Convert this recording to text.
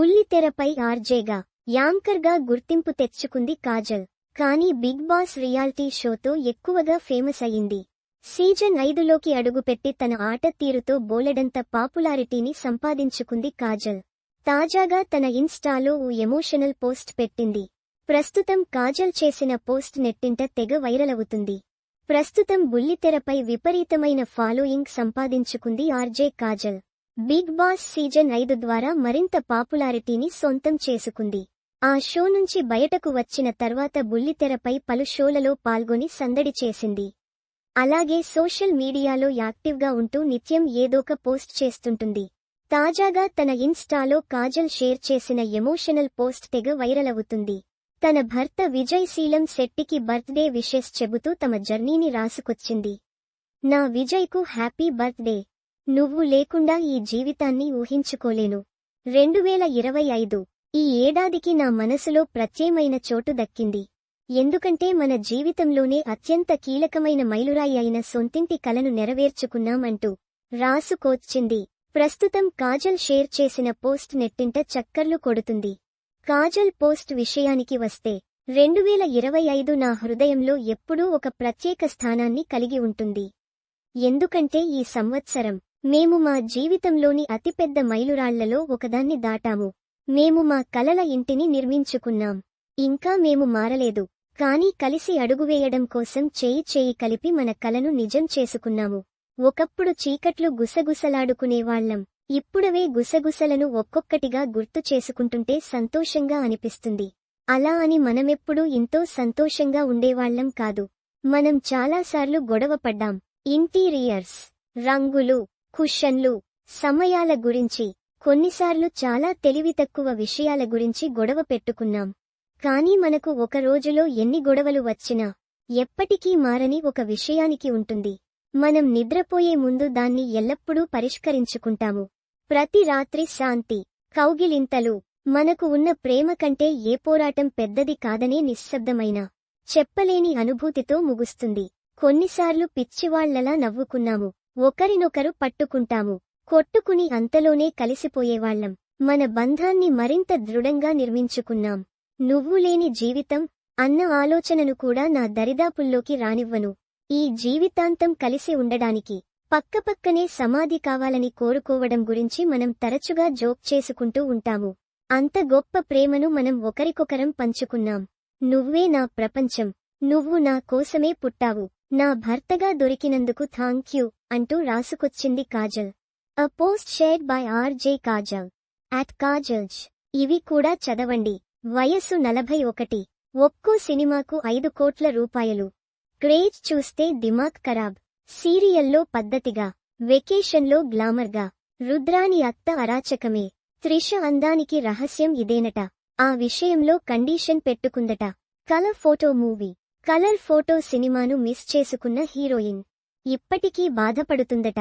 బుల్లితెరపై ఆర్జేగా యాంకర్గా గుర్తింపు తెచ్చుకుంది కాజల్. కానీ బిగ్ బాస్ రియాలిటీ షోతో ఎక్కువగా ఫేమస్ అయింది. సీజన్ ఐదులోకి అడుగుపెట్టి తన ఆట తీరుతో బోలెడంత పాపులారిటీని సంపాదించుకుంది కాజల్. తాజాగా తన ఇన్స్టాలో ఓ ఎమోషనల్ పోస్ట్ పెట్టింది. ప్రస్తుతం కాజల్ చేసిన పోస్ట్ నెట్టింట తెగ వైరల్ అవుతుంది. ప్రస్తుతం బుల్లితెరపై విపరీతమైన ఫాలోయింగ్ సంపాదించుకుంది R J Kajal. Bigg Boss season ఐదు ద్వారా మరింత పాపులారిటీని సొంతం చేసుకుంది. ఆ షో నుంచి బయటకు వచ్చిన తర్వాత బుల్లితెరపై పలు షోలలో పాల్గొని సందడి చేసింది. అలాగే సోషల్ మీడియాలో యాక్టివ్గా ఉంటూ నిత్యం ఏదోక పోస్ట్ చేస్తుంటుంది. తాజాగా తన ఇన్స్టాలో కాజల్ షేర్ చేసిన ఎమోషనల్ పోస్ట్ తెగ వైరల్ అవుతుంది. తన భర్త విజయ్ శీలం శెట్టికి బర్త్డే విషెస్ చెబుతూ తమ జర్నీని రాసుకొచ్చింది. నా విజయ్కు హ్యాపీ బర్త్డే. నువ్వు లేకుండా ఈ జీవితాన్ని ఊహించుకోలేను. రెండు వేల ఇరవై ఐదు ఈ ఏడాదికి నా మనసులో ప్రత్యేమైన చోటు దక్కింది. ఎందుకంటే మన జీవితంలోనే అత్యంత కీలకమైన మైలురాయి అయిన సొంతింటి కలను నెరవేర్చుకున్నామంటూ రాసుకోచ్చింది ప్రస్తుతం కాజల్ షేర్ చేసిన పోస్ట్ నెట్టింట చక్కర్లు కొడుతుంది. కాజల్ పోస్ట్ విషయానికి వస్తే రెండు వేల ఇరవై ఐదు నా హృదయంలో ఎప్పుడూ ఒక ప్రత్యేక స్థానాన్ని కలిగి ఉంటుంది. ఎందుకంటే ఈ సంవత్సరం మేము మా జీవితంలోని అతిపెద్ద మైలురాళ్ళలో ఒకదాన్ని దాటాము. మేము మా కలల ఇంటిని నిర్మించుకున్నాం. ఇంకా మేము మారలేదు. కానీ కలిసి అడుగువేయడం కోసం చేయి చేయి కలిపి మన కలను నిజం చేసుకున్నాము. ఒకప్పుడు చీకట్లు గుసగుసలాడుకునేవాళ్ళం ఇప్పుడవే గుసగుసలను ఒక్కొక్కటిగా గుర్తు చేసుకుంటుంటే సంతోషంగా అనిపిస్తుంది. అలా అని మనమెప్పుడూ ఇంతో సంతోషంగా ఉండేవాళ్ళం కాదు. మనం చాలాసార్లు గొడవపడ్డాం ఇంటీరియర్స్ రంగులు కుషన్లు సమయాల గురించి. కొన్నిసార్లు చాలా తెలివి తక్కువ విషయాల గురించి గొడవ పెట్టుకున్నాం. కానీ మనకు ఒక రోజులో ఎన్ని గొడవలు వచ్చినా ఎప్పటికీ మారని ఒక విషయానికి ఉంటుంది. మనం నిద్రపోయే ముందు దాన్ని ఎల్లప్పుడూ పరిష్కరించుకుంటాము. ప్రతి రాత్రి శాంతి కౌగిలింతలు మనకు ఉన్న ప్రేమ కంటే ఏ పోరాటం పెద్దది కాదనే నిశ్శబ్దమైన చెప్పలేని అనుభూతితో ముగుస్తుంది. కొన్నిసార్లు పిచ్చివాళ్ళలా నవ్వుకున్నాము. ఒకరినొకరు పట్టుకుంటాము. కొట్టుకుని అంతలోనే కలిసిపోయేవాళ్ళం మన బంధాన్ని మరింత దృఢంగా నిర్మించుకున్నాం. నువ్వు లేని జీవితం అన్న ఆలోచనను కూడా నా దరిదాపుల్లోకి రానివ్వను. ఈ జీవితాంతం కలిసి ఉండడానికి పక్కపక్కనే సమాధి కావాలని కోరుకోవడం గురించి మనం తరచుగా జోక్ చేసుకుంటూ ఉంటాము. అంత గొప్ప ప్రేమను మనం ఒకరికొకరం పంచుకున్నాం. నువ్వే నా ప్రపంచం. నువ్వు నా కోసమే పుట్టావు. నా భర్తగా దొరికినందుకు థాంక్యూ. అంటూ రాసుకొచ్చింది Kajal. A post shared by R J Kajal at కాజల్జ్ ఇవి కూడా చదవండి. వయస్సు నలభై ఒకటి. ఒక్కో సినిమాకు ఐదు కోట్ల రూపాయలు. క్రేజ్ చూస్తే దిమాగ్ ఖరాబ్. సీరియల్లో పద్ధతిగా. వెకేషన్లో గ్లామర్గా. రుద్రాని అత్త అరాచకమే. త్రిష అందానికి రహస్యం ఇదేనట. ఆ విషయంలో condition పెట్టుకుందట. Colour photo movie. Colour photo సినిమాను మిస్ చేసుకున్న హీరోయిన్. ఇప్పటికీ బాధపడుతుందట.